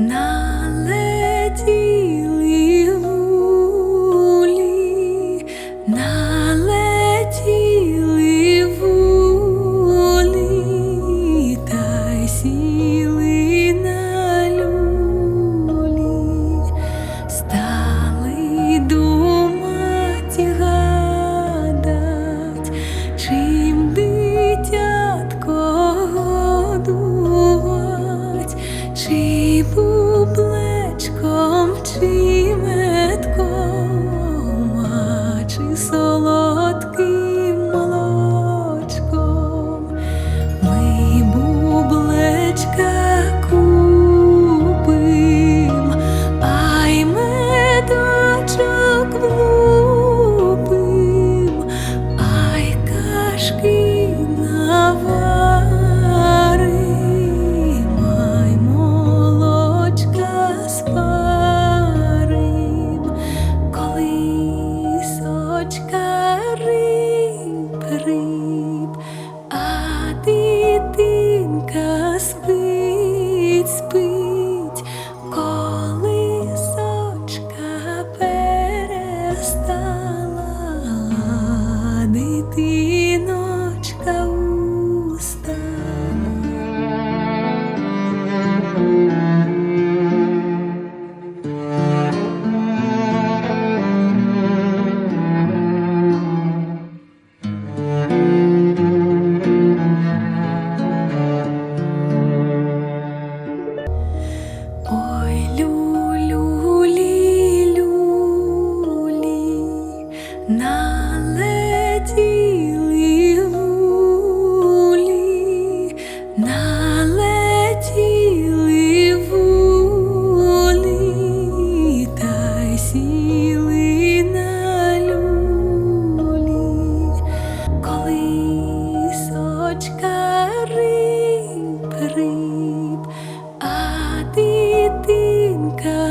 Na lady. So solo Paris, Paris. налетіли гулі, на люлі, коли сочка риб, дитинка.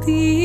ti.